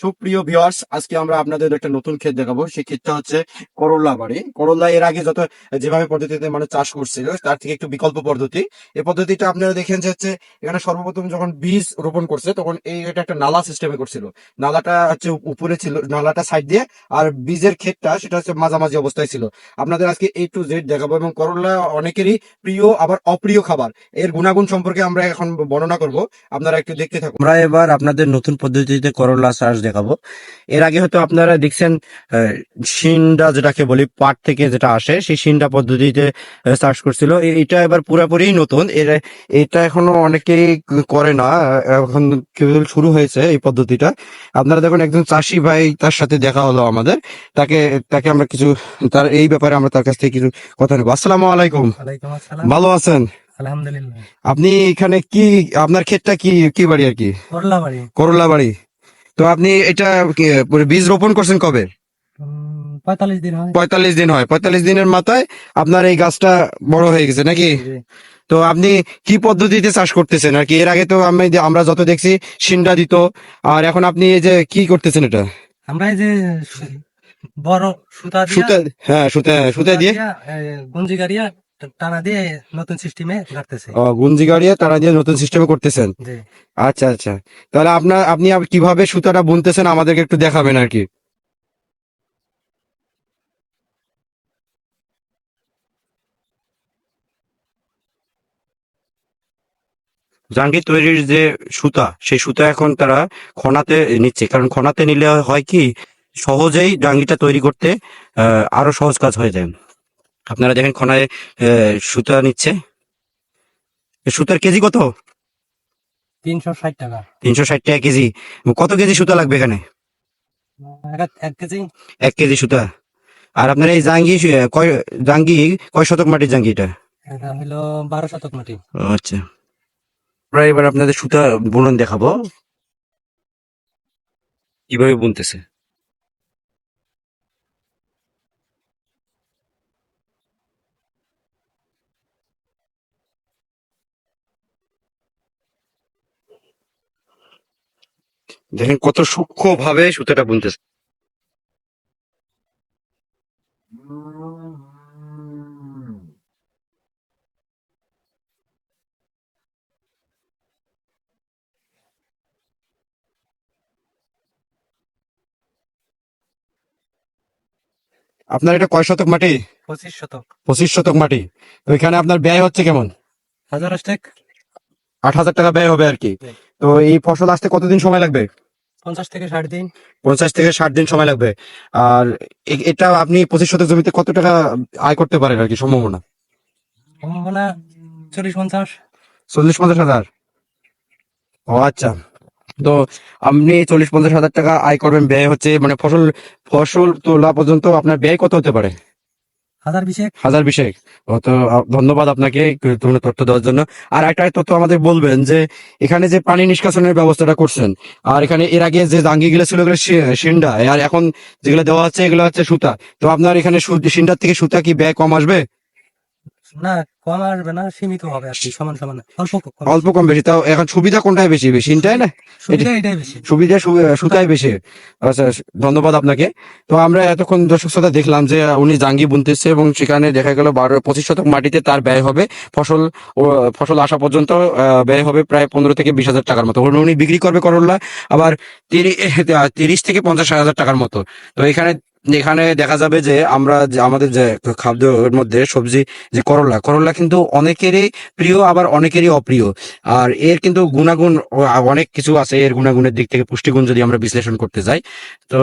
সুপ্রিয় ভিউয়ার্স আজকে আমরা আপনাদের একটা নতুন ক্ষেত দেখাবো। সেই ক্ষেতটা হচ্ছে করল্লা বাড়ি। করল্লা এর আগে যত যেভাবে পদ্ধতিতে মানে চাষ করছিল, তার থেকে একটু বিকল্প পদ্ধতি। এই পদ্ধতিটা আপনারা দেখেন যে হচ্ছে, এখানে সর্বপ্রথম যখন বীজ রোপণ করছে, তখন এই এটা একটা নালা সিস্টেমে করছিল। নালাটা হচ্ছে উপরে ছিল, নালাটা সাইড দিয়ে, আর বীজের ক্ষেতটা সেটা হচ্ছে মাঝামাঝি অবস্থায় ছিল। আপনাদের আজকে এ টু জেড দেখাবো, এবং করল্লা অনেকেরই প্রিয়, আবার অপ্রিয় খাবার। এর গুণাগুণ সম্পর্কে আমরা এখন বর্ণনা করব। আপনারা একটু দেখতে থাকুন। আমরা এবার আপনাদের নতুন পদ্ধতিতে করলা চাষ দেখাবো। এর আগে হয়তো আপনারা দেখছেন শিনডা যেটাকে বলি পাট থেকে যেটা আসে সেই শিনডা পদ্ধতিতে চাষ করছিল। এটা এবার পুরোপুরি নতুন। এটা এখনও অনেকেই করে না। এখন কেবল শুরু হয়েছে এই পদ্ধতিটা। আপনারা দেখুন একজন চাষি ভাই তার সাথে দেখা হলো আমাদের। তাকে তাকে আমরা কিছু তার এই ব্যাপারে আমরা তার কাছ থেকে কিছু কথা নেব। আসসালামু আলাইকুম। ভালো আছেন? আলহামদুলিল্লাহ। আপনি এখানে কি আপনার ক্ষেতটা কি কি বাড়ি আর কি? করলা বাড়ি করলা বাড়ি তো আপনি এটা বীজ রোপণ করছেন কবে? পঁয়তাল্লিশ দিন হয়। পঁয়তাল্লিশ দিন হয়। পঁয়তাল্লিশ দিনের মাথায় আপনার এই গাছটা বড় হয়ে গেছে নাকি? তো আপনি কি পদ্ধতিতে চাষ করতেছেন? আর কি এর আগে তো আমি আমরা যত দেখছি সিন্ডা দিত। আর এখন আপনি এই যে কি করতেছেন এটা? আমরা এই যে বড় সুতা সুতা হ্যাঁ সুতা সুতা দিয়ে। গঞ্জি গাড়িয়া টানা দিয়ে নতুন সিস্টেমে কাটতেছে ও, গুঞ্জি গাড়িয়ে তারা দিয়ে নতুন সিস্টেমে করতেছেন? আচ্ছা আচ্ছা। তাহলে আপনার আপনি কীভাবে সুতাটা বুনতেছেন আমাদেরকে একটু দেখাবেন আর কি? জাঙ্গি তৈরির যে সুতা সেই সুতা এখন তারা খনাতে নিচ্ছে। কারণ খনাতে নিলে হয় কি সহজেই জাঙ্গিটা তৈরি করতে আহ, আরও সহজ কাজ হয়ে যায়। আপনারা দেখেন খনায় সুতা নিচ্ছে। সুতার কেজি কত? তিনশো ষাট টাকা। তিনশো ষাট টাকা কেজি। কত কেজি সুতা লাগবে এখানে? এক- কেজি। এক কেজি সুতা। আর আপনার এই জাঙ্গি কয় জাঙ্গি কয় শতক মাটির জাঙ্গি এটা? এটা হলো বারো শতক মাটি। আচ্ছা। আমরা এবার আপনাদের সুতা বুনন দেখাবো। কীভাবে বুনতেছে? দেখেন কত সূক্ষ্ম ভাবে সুতাটা বুনতেছে। আপনার এটা কয় শতক মাটি? পঁচিশ শতক। পঁচিশ শতক মাটি। তো এখানে আপনার ব্যয় হচ্ছে কেমন? হাজার আট হাজার টাকা ব্যয় হবে আর কি। তো এই ফসল আসতে কতদিন সময় লাগবে? পঞ্চাশ থেকে ষাট দিন। পঞ্চাশ থেকে ষাট দিন সময় লাগবে। আর এটা আপনি পঁচিশ শতক জমিতে কত টাকা আয় করতে পারেন আর কি সম্ভাবনা? সম্ভাবনা চল্লিশ পঞ্চাশ। চল্লিশ পঞ্চাশ হাজার। ও আচ্ছা। তো আপনি চল্লিশ পঞ্চাশ হাজার টাকা আয় করবেন ব্যয় হচ্ছে মানে ফসল ফসল তোলা পর্যন্ত আপনার ব্যয় কত হতে পারে? হাজার বিশেক। হাজার বিশেক। তো ধন্যবাদ আপনাকে তথ্য দেওয়ার জন্য। আর একটা তথ্য আমাদের বলবেন যে, এখানে যে পানি নিষ্কাশনের ব্যবস্থাটা করছেন, আর এখানে এর আগে যে জাঙ্গি গুলো ছিল ওগুলো শিন্ডা, আর এখন যেগুলো দেওয়া হচ্ছে এগুলো হচ্ছে সুতা। তো আপনার এখানে সিন্ডার থেকে সুতা কি ব্যয় কম আসবে? না কম আসবে না সীমিত হবে আর কি সমান সমান। অল্প কম অল্প কম বেশি তাও এখন সুবিধা কোনটায় বেশি না? সুবিধা এটাই বেশি। সুবিধা সুতাই বেশি। আচ্ছা ধন্যবাদ আপনাকে। তো আমরা এতক্ষণ দর্শক শ্রোতা দেখলাম যে উনি জাঙ্গি বুনতেছে এবং সেখানে দেখা গেল বারো পঁচিশ শতক মাটিতে তার ব্যয় হবে। ফসল ফসল আসা পর্যন্ত ব্যয় হবে প্রায় পনেরো থেকে বিশ হাজার টাকার মতো। উনি বিক্রি করবে করল্লা আবার তিরিশ থেকে পঞ্চাশ হাজার টাকার মতো। তো এখানে এখানে দেখা যাবে যে আমরা যে আমাদের যে খাদ্যের মধ্যে সবজি, যে করলা করলা কিন্তু অনেকেরই প্রিয়, আবার অনেকেরই অপ্রিয়। আর এর কিন্তু গুণাগুণ অনেক কিছু আছে, এর গুণাগুণের দিক থেকে পুষ্টিগুণ যদি আমরা বিশ্লেষণ করতে যাই, তো